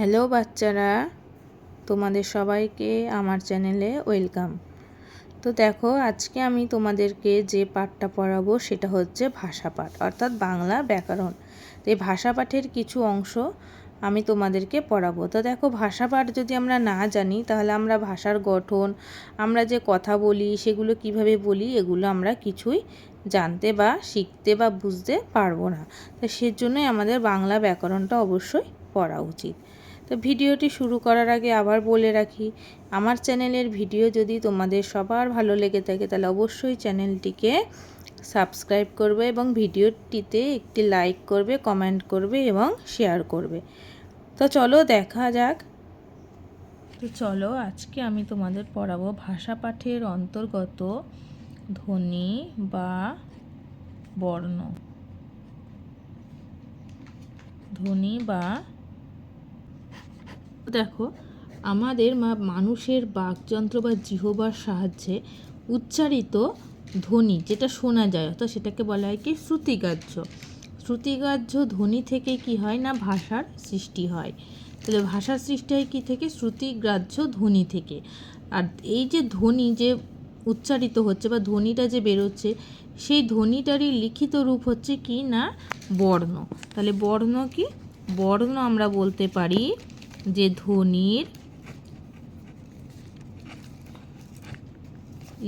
Hello বাচ্চারা, তোমাদের সবাইকে আমার চ্যানেলে ওয়েলকাম। তো দেখো, আজকে আমি তোমাদেরকে যে পাঠটা পড়াবো সেটা হচ্ছে ভাষা পাঠ, অর্থাৎ বাংলা ব্যাকরণ। তো এই ভাষা পাঠের কিছু অংশ আমি তোমাদেরকে পড়াবো। তো দেখো, ভাষা পাঠ যদি আমরা না জানি, তাহলে আমরা ভাষার গঠন, আমরা যে কথা বলি, সেগুলো কীভাবে বলি, এগুলো আমরা কিছুই জানতে বা শিখতে বা বুঝতে পারব না। তো সেজন্যই আমাদের বাংলা ব্যাকরণটা অবশ্যই পড়া উচিত। তো ভিডিওটি শুরু করার আগে আবার বলে রাখি, আমার চ্যানেলের ভিডিও যদি তোমাদের সবার ভালো লেগে থাকে তাহলে অবশ্যই চ্যানেলটিকে সাবস্ক্রাইব করবে এবং ভিডিওটিতে একটি লাইক করবে, কমেন্ট করবে এবং শেয়ার করবে। তো চলো দেখা যাক। তো চলো, আজকে আমি তোমাদের পড়াবো ভাষা পাঠের অন্তর্গত ধ্বনি বা বর্ণ। ধ্বনি বা দেখো, আমাদের মা, মানুষের বাকযন্ত্র বা জিহবার সাহায্যে উচ্চারিত ধ্বনি যেটা শোনা যায়, অর্থাৎ সেটাকে বলা হয় কি? শ্রুতিগ্রাহ্য শ্রুতিগ্রাহ্য ধ্বনি থেকে কি হয় না? ভাষার সৃষ্টি হয়। তাহলে ভাষার সৃষ্টি হয় কী থেকে? শ্রুতিগ্রাহ্য ধ্বনি থেকে। আর এই যে ধ্বনি যে উচ্চারিত হচ্ছে বা ধ্বনিটা যে বেরোচ্ছে, সেই ধ্বনিটারই লিখিত রূপ হচ্ছে কি না? বর্ণ। তাহলে বর্ণ কি? বর্ণ আমরা বলতে পারি যে ধ্বনির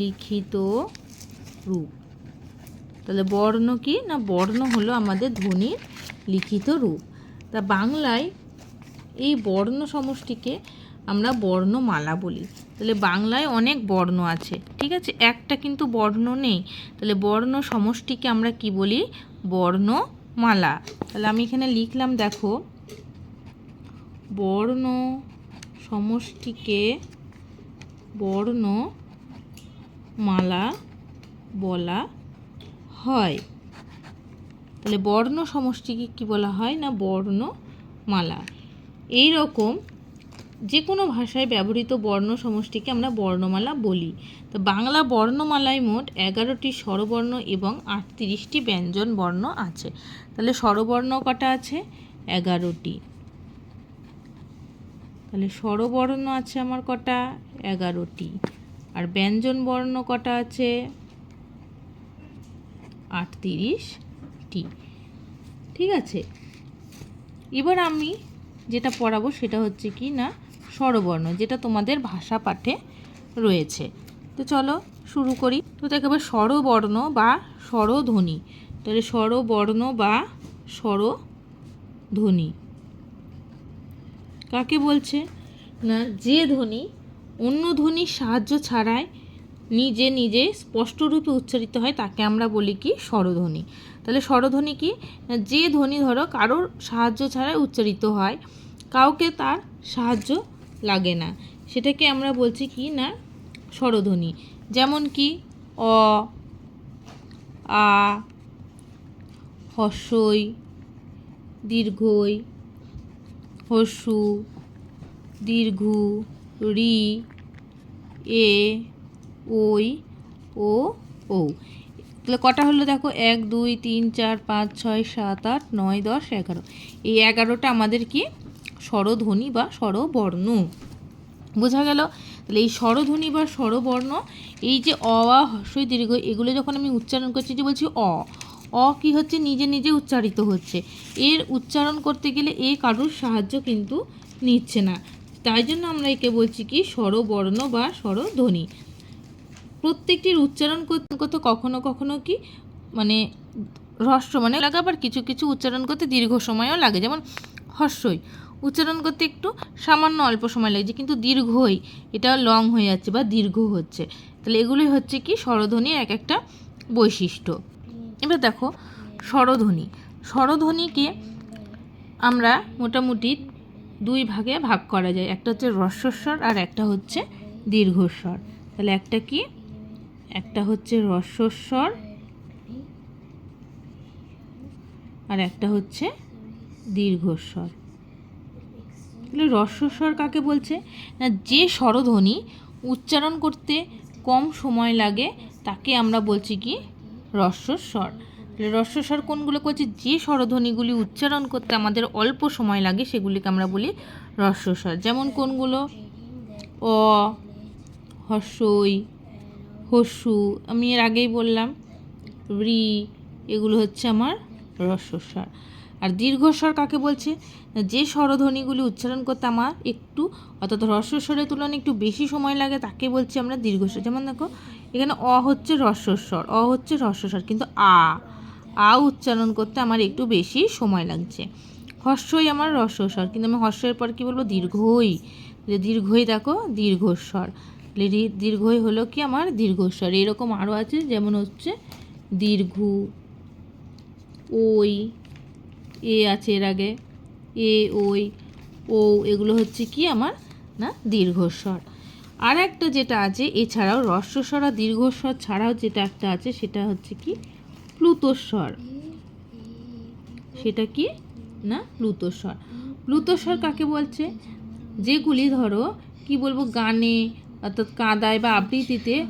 লিখিত রূপ। তাহলে বর্ণ কি না বর্ণ হলো আমাদের ধ্বনির লিখিত রূপ? তা বাংলায় এই বর্ণ সমষ্টিকে আমরা বর্ণমালা বলি। তাহলে বাংলায় অনেক বর্ণ আছে, ঠিক আছে? একটা কিন্তু বর্ণ নেই। তাহলে বর্ণ সমষ্টিকে আমরা কি বলি? বর্ণমালা। তাহলে আমি এখানে লিখলাম, দেখো বর্ণ সমষ্টিকে বর্ণ মালা বলা হয়। তাহলে বর্ণ সমষ্টিকে কি বলা হয় না বর্ণমালা? এই রকম যে কোনো ভাষায় ব্যবহৃত বর্ণ সমষ্টিকে আমরা বর্ণমালা বলি। তো বাংলা বর্ণমালায় মোট এগারোটি স্বরবর্ণ এবং আটত্রিশটি ব্যঞ্জন বর্ণ আছে। তাহলে স্বরবর্ণ কটা আছে? এগারোটি। তাহলে স্বরবর্ণ আছে আমার কটা? এগারোটি। আর ব্যঞ্জন বর্ণ কটা আছে? আটত্রিশটি। ঠিক আছে? এবার আমি যেটা পড়াবো সেটা হচ্ছে কি না, স্বরবর্ণ, যেটা তোমাদের ভাষা পাঠে রয়েছে। তো চলো শুরু করি। তো দেখো এবার স্বরবর্ণ বা স্বরধ্বনি। তাহলে স্বরবর্ণ বা স্বরধ্বনি। কাকে বলছে? না, যে ধ্বনি অন্য ধ্বনির সাহায্য ছাড়াই নিজে নিজে স্পষ্টরূপে উচ্চারিত হয়, তাকে আমরা বলি কি স্বরধ্বনি। তাহলে স্বরধ্বনি কি? যে ধ্বনি ধরো কারোর সাহায্য ছাড়াই উচ্চারিত হয়, কাউকে তার সাহায্য লাগে না। সেটাকে আমরা বলছি কি না? স্বরধ্বনি। যেমন কি অ, আ হস্যই দীর্ঘই হস্যু দীর্ঘু, রি, এ, ওই, ও ও তাহলে কটা হলো দেখো? এক, দুই, তিন, চার, পাঁচ, ছয়, সাত, আট, নয়, দশ, এগারো। এই এগারোটা আমাদের কি? স্বরধ্বনি বা স্বরবর্ণ। বোঝা গেল? তাহলে এই স্বরধ্বনি বা স্বরবর্ণ, এই যে অ, আ হস্যই দীর্ঘ, এগুলো যখন আমি উচ্চারণ করছি, যে বলছি অ অ কি হচ্ছে? নিজে নিজে উচ্চারিত হচ্ছে। এর উচ্চারণ করতে গেলে এ কারুর সাহায্য কিন্তু নিচ্ছে না। তাই জন্য আমরা একে বলছি কি, স্বরবর্ণ বা স্বরধ্বনি। প্রত্যেকটির উচ্চারণ করতে কখনো কখনো কি মানে হ্রস্ব মানে লাগে, আবার কিছু কিছু উচ্চারণ করতে দীর্ঘ সময়ও লাগে। যেমন হর্ষই উচ্চারণ করতে একটু সামান্য অল্প সময় লাগছে, কিন্তু দীর্ঘই, এটা লং হয়ে যাচ্ছে বা দীর্ঘ হচ্ছে। তাহলে এগুলোই হচ্ছে কি, স্বরধ্বনির এক একটা বৈশিষ্ট্য। এবার দেখো স্বরধ্বনি। স্বরধ্বনিকে আমরা মোটামুটি দুই ভাগে ভাগ করা যায়। একটা হচ্ছে রস্বস্বর আর একটা হচ্ছে দীর্ঘস্বর। তাহলে একটা কি? একটা হচ্ছে রস্বস্বর আর একটা হচ্ছে দীর্ঘস্বর। তাহলে রস্বস্বর কাকে বলছে? না, যে স্বরধ্বনি উচ্চারণ করতে কম সময় লাগে, তাকে আমরা বলছি কি? রস্বস্বর রস্বস্বর কোনগুলো করছে যে স্বরধ্বনিগুলি উচ্চারণ করতে আমাদের অল্প সময় লাগে, সেগুলিকে আমরা বলি রস্বস্বর যেমন কোনগুলো? অ হর্ষই হস্যু, আমি এর আগেই বললাম, রি, এগুলো হচ্ছে আমার রস্বস্বর আর দীর্ঘস্বর কাকে বলছে? যে স্বরধ্বনিগুলি উচ্চারণ করতে আমার একটু, অর্থাৎ রস্বস্বরের তুলনায় একটু বেশি সময় লাগে, তাকে বলছি আমরা দীর্ঘস্বর যেমন দেখো এখানে অ হচ্ছে রস্বস্বর অ হচ্ছে রস্বস্বর কিন্তু আ আ উচ্চারণ করতে আমার একটু বেশি সময় লাগছে। হর্ষই আমার রস্বস্বর কিন্তু আমি হর্ষের পর কি বলব? দীর্ঘই। যে দীর্ঘই দেখো, দীর্ঘস্বর। দীর্ঘই হলো কি আমার দীর্ঘস্বর। এরকম আরও আছে, যেমন হচ্ছে দীর্ঘ, ওই, এ আছে এর আগে, এ, ওই, ও, এগুলো হচ্ছে কি আমার, না, দীর্ঘস্বর। আর একটা যেটা আছে, এছাড়াও রস্বস্বর দীর্ঘস্বর ছাড়াও যেটা একটা আছে, সেটা হচ্ছে কি? প্লুতস্বর। সেটা কি? না, প্লুতস্বর। প্লুতস্বর কাকে বলছে? যেগুলি ধরো, কি বলব, গানে, অর্থাৎ কাদায় বা আবৃত্তিতে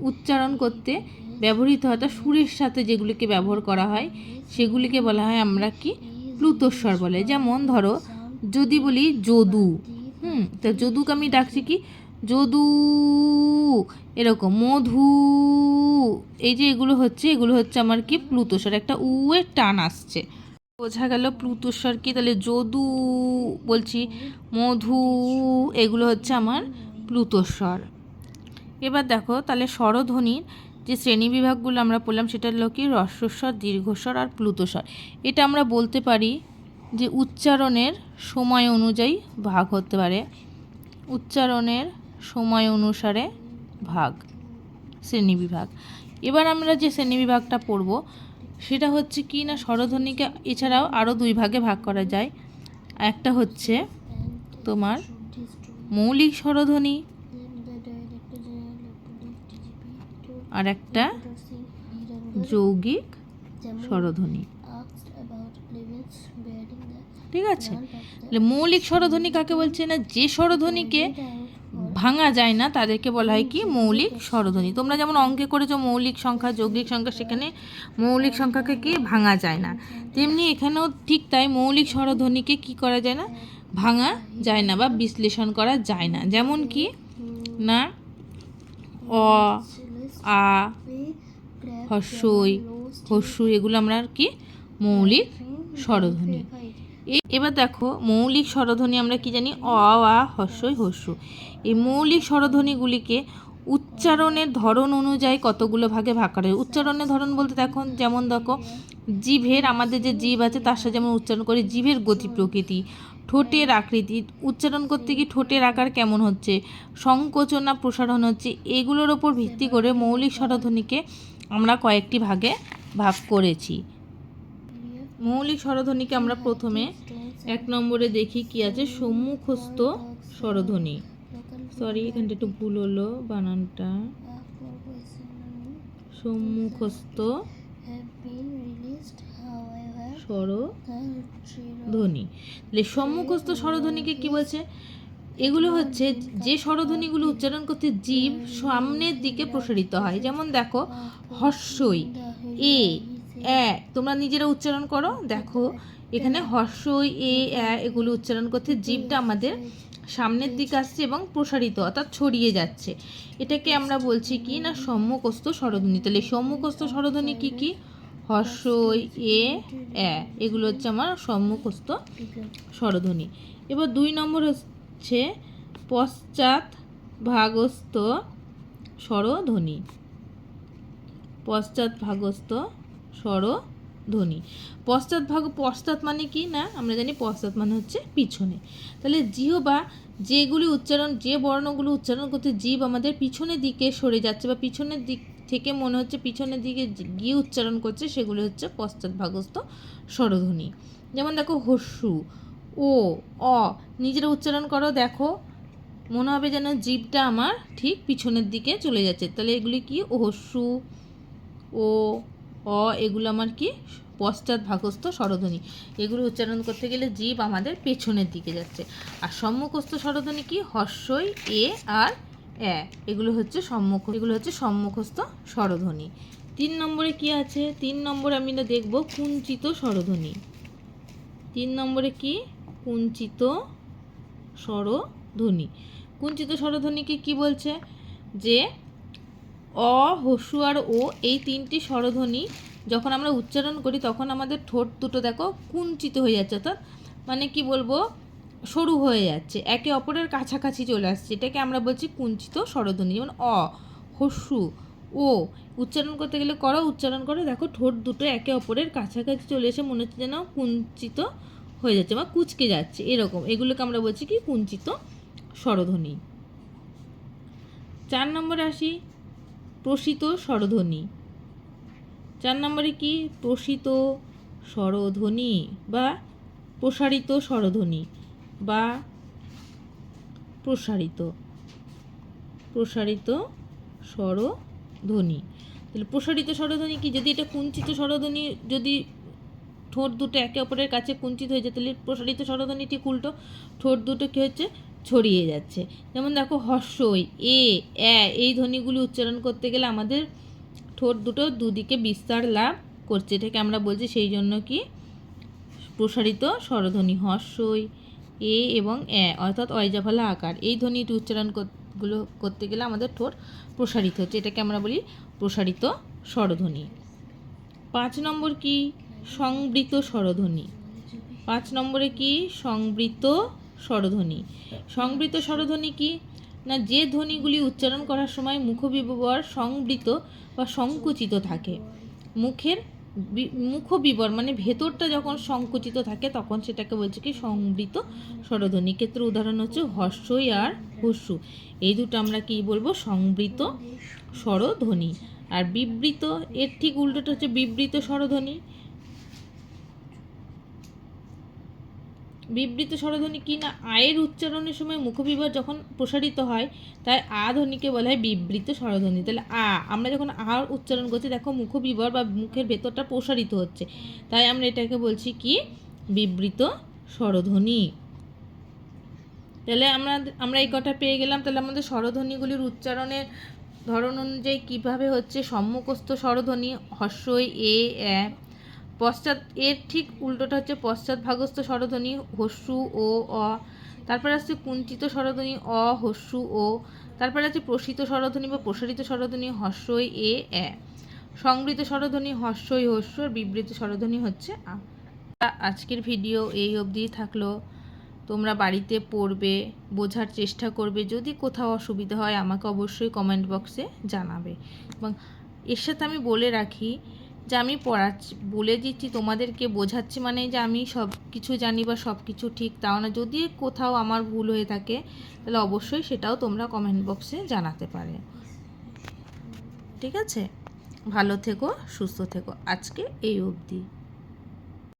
উচ্চারণ করতে ব্যবহৃত হয়, অর্থাৎ সুরের সাথে যেগুলিকে ব্যবহার করা হয়, সেগুলিকে বলা হয় আমরা কি? প্লুতস্বর বলে। যেমন ধরো, যদি বলি যদু, হুম, তা যদুকে আমি ডাকছি কি? যদু, এরকম মধু, এই যে এগুলো হচ্ছে এগুলো হচ্ছে আমার কি প্লুতস্বর একটা উ এর টান আসছে। বোঝা গেল প্লুতস্বর কি, তাহলে যদু বলছি, মধু, এগুলো হচ্ছে আমার প্লুতস্বর এবার দেখো, তাহলে স্বরধ্বনির যে শ্রেণি বিভাগগুলো আমরা পড়লাম, সেটা হলো কি রস্বস্বর দীর্ঘস্বর আর প্লুতস্বর এটা আমরা বলতে পারি যে উচ্চারণের সময় অনুযায়ী ভাগ হতে পারে। উচ্চারণের সময় অনুসারে ভাগ শ্রেণীবিভাগ এবার আমরা যে শ্রেণীবিভাগটা পড়ব, সেটা হচ্ছে কি না স্বরধ্বনিকে এছাড়াও আরও দুই ভাগে ভাগ করা যায়। একটা হচ্ছে তোমার মৌলিক স্বরধ্বনি, আর একটা যৌগিক স্বরধ্বনি। ঠিক আছে? মৌলিক স্বরধ্বনি কাকে বলছে না? যে স্বরধ্বনিকে ভাঙা যায় না তাদেরকে বলা হয় কি মৌলিক স্বরধ্বনি। তোমরা যেমন অঙ্কে করেছ মৌলিক সংখ্যা যৌগিক সংখ্যা সেখানে মৌলিক সংখ্যাকে কি ভাঙা যায় না। তেমনি এখানেও ঠিক তাই মৌলিক স্বরধ্বনিকে কি করা যায় না? ভাঙা যায় না বা বিশ্লেষণ করা যায় না। যেমন কি না অ আ হর্ষই হর্ষু এগুলো আমরা আর কি মৌলিক স্বরধ্বনি। এবার দেখো মৌলিক স্বরধ্বনি আমরা কি জানি? অ আ হর্ষই হর্ষু এই মৌলিক স্বরধ্বনিগুলিকে উচ্চারণের ধরন অনুযায়ী কতগুলো ভাগে ভাগ করা হয়? উচ্চারণের ধরন বলতে দেখো যেমন দেখো জিভের আমাদের যে জিভ আছে তার সাথে যেমন উচ্চারণ করে জিভের গতি প্রকৃতি, ঠোঁটের আকৃতি, উচ্চারণ করতে গিয়ে ঠোঁটের আকার কেমন হচ্ছে, সংকোচন প্রসারণ হচ্ছে, এগুলোর ওপর ভিত্তি করে মৌলিক স্বরধ্বনিকে আমরা কয়েকটি ভাগে ভাগ করেছি। মৌলিক স্বরধ্বনিকে আমরা প্রথমে এক নম্বরে দেখি কি আছে, সম্মুখস্থ স্বরধ্বনি। সরি, এখানটা একটু ভুল হলো বানানটা। সম্মুখস্থ। স্বরধ্বনি। সম্মুখস্থ স্বরধ্বনিকে কি বলছে? এগুলো হচ্ছে যে স্বরধ্বনিগুলো উচ্চারণ করতে জীব সামনের দিকে প্রসারিত হয়। যেমন দেখো, হর্ষই, এ এ তোমরা নিজেরা উচ্চারণ করো। দেখো, এখানে হর্ষই, এ এগুলো উচ্চারণ করতে জীবটা আমাদের সামনের দিকে আসছে এবং প্রসারিত, অর্থাৎ ছড়িয়ে যাচ্ছে। এটাকে আমরা বলছি কি না, সম্মুখস্থ স্বরধ্বনি তাহলে সম্মুখস্থ স্বরধ্বনি কি কি? হর্ষই এ এগুলো হচ্ছে আমার সম্মুখস্থ স্বরধ্বনি এবার দুই নম্বর হচ্ছে পশ্চাৎ ভাগস্থ স্বরধ্বনি পশ্চাৎ ভাগস্থ স্বরধ্বনি পশ্চাৎ ভাগ, পশ্চাৎ মানে কি? না, আমরা জানি পশ্চাৎ মানে হচ্ছে পিছনে। তাহলে জিহবা যেগুলি উচ্চারণ, যে বর্ণগুলো উচ্চারণ করতে জীব আমাদের পিছনের দিকে সরে যাচ্ছে বা পিছনের দিক থেকে মনে হচ্ছে পিছনের দিকে গিয়ে উচ্চারণ করছে, সেগুলি হচ্ছে পশ্চাৎ ভাগস্থ স্বরধ্বনি। যেমন দেখো, হস্যু, ও, অ, নিজেরা উচ্চারণ করো, দেখো, মনে হবে যেন জীবটা আমার ঠিক পিছনের দিকে চলে যাচ্ছে। তাহলে এগুলি কি? হস্যু, ও অ, এগুলো আমার কি? পশ্চাৎ ভাগস্থ স্বরধ্বনি। এগুলো উচ্চারণ করতে গেলে জীব আমাদের পেছনের দিকে যাচ্ছে। আর সম্মুখস্থ স্বরধ্বনি কি? হর্ষই, এ, আর এ এগুলো হচ্ছে সম্মুখ, এগুলো হচ্ছে সম্মুখস্থ স্বরধ্বনি। তিন নম্বরে কি আছে? তিন নম্বরে আমি না দেখব কুঞ্চিত স্বরধ্বনি। তিন নম্বরে কি? কুঞ্চিত স্বরধ্বনি। কুঞ্চিত স্বরধ্বনিকে কি বলছে? যে অ, হসু আর ও এই তিনটি স্বরধ্বনি যখন আমরা উচ্চারণ করি তখন আমাদের ঠোঁট দুটো দেখো কুঞ্চিত হয়ে যাচ্ছে, অর্থাৎ মানে কি বলব, সরু হয়ে যাচ্ছে। একে অপরের কাছাকাছি চলে আসছে। এটাকে আমরা বলছি কুঞ্চিত স্বরধ্বনি, যেমন অ হস্যু ও। উচ্চারণ করতে গেলে করো, উচ্চারণ করো, দেখো ঠোঁট দুটো একে অপরের কাছাকাছি চলে এসে মনে হচ্ছে যেন কুঞ্চিত হয়ে যাচ্ছে বা কুচকে যাচ্ছে, এরকম। এগুলোকে আমরা বলছি কি, কুঞ্চিত স্বরধ্বনি। চার নম্বর আসি। প্রসিত স্বরধ্বনি। চার নম্বরে কি? প্রসিত স্বরধ্বনি বা প্রসারিত স্বরধ্বনি বা প্রসারিত প্রসারিত স্বরধ্বনি। তাহলে প্রসারিত স্বরধ্বনি কি? যদি এটা কুঞ্চিত স্বরধ্বনি, যদি ঠোঁট দুটো একে অপরের কাছে কুঞ্চিত হয়ে যায়, তাহলে প্রসারিত স্বরধ্বনি উল্টো? ঠোঁট দুটো কী হচ্ছে ছড়িয়ে যাচ্ছে। যেমন দেখো হর্ষই, এ এ, এই ধ্বনিগুলি উচ্চারণ করতে গেলে আমাদের ঠোঁট দুটো দুদিকে বিস্তার লাভ করছে। এটাকে আমরা বলছি সেই জন্য কি? প্রসারিত স্বরধ্বনি, হর্ষই, এ এবং এ, অর্থাৎ অয়জাফলা আকার। এই ধ্বনিটি উচ্চারণগুলো করতে গেলে আমাদের ঠোঁট প্রসারিত হচ্ছে। এটাকে আমরা বলি প্রসারিত স্বরধ্বনি। পাঁচ নম্বর কি? সংবৃত স্বরধ্বনি। পাঁচ নম্বরে কি? সংবৃত স্বরধ্বনি। সংবৃত স্বরধ্বনি কি? না, যে ধ্বনিগুলি উচ্চারণ করার সময় মুখবিবর সংবৃত বা সংকুচিত থাকে। মুখের মুখবিবর মানে ভেতরটা যখন সংকুচিত থাকে, তখন সেটাকে বলছে কি? সংবৃত স্বরধ্বনি। ক্ষেত্রে উদাহরণ হচ্ছে হর্ষই আর হস্যু। এই দুটো আমরা কি বলব? সংবৃত স্বরধ্বনি। আর বিবৃত, এর ঠিক উল্টোটা হচ্ছে বিবৃত স্বরধ্বনি। বিবৃত স্বরধ্বনি কি না? আয়ের উচ্চারণের সময় মুখবিভাগ যখন প্রসারিত হয়, তাই আ ধ্বনিকে বলা হয় বিবৃত স্বরধ্বনি। তাহলে আ, আমরা যখন আ উচ্চারণ করছি, দেখো মুখবিবর বা মুখের ভেতরটা প্রসারিত হচ্ছে। তাই আমরা এটাকে বলছি কি? বিবৃত স্বরধ্বনি। তাহলে আমরা আমরা এই কটা পেয়ে গেলাম। তাহলে আমাদের স্বরধ্বনিগুলির উচ্চারণের ধরন অনুযায়ী কীভাবে হচ্ছে? সম্মুখস্থ স্বরধ্বনি এ এ পশ্চাৎ, এর ঠিক উল্টোটা হচ্ছে পশ্চাৎ ভাগস্থ স্বরধ্বনি, হস্যু ও অ। তারপর আসছে কুঞ্চিত স্বরধ্বনি, অ, হস্যু ও। তারপর আছে প্রসিত স্বরধ্বনি বা প্রসারিত স্বরধ্বনি হর্ষই এ এ। সংবৃত স্বরধ্বনি হর্ষই হস্য আর বিবৃত স্বরধ্বনি হচ্ছে আ। আজকের ভিডিও এই অবধি থাকল। তোমরা বাড়িতে পড়বে, বোঝার চেষ্টা করবে। যদি কোথাও অসুবিধা হয়, আমাকে অবশ্যই কমেন্ট বক্সে জানাবে। এবং এর সাথে আমি বলে রাখি যে আমি পড়াচ্ছি, বলে দিচ্ছি, তোমাদেরকে বোঝাচ্ছি মানে যে আমি সব কিছু জানি বা সব কিছু ঠিক, তাও না। যদি কোথাও আমার ভুল হয়ে থাকে, তাহলে অবশ্যই সেটাও তোমরা কমেন্ট বক্সে জানাতে পারে। ঠিক আছে? ভালো থেকো, সুস্থ থেকো। আজকে এই অবধি।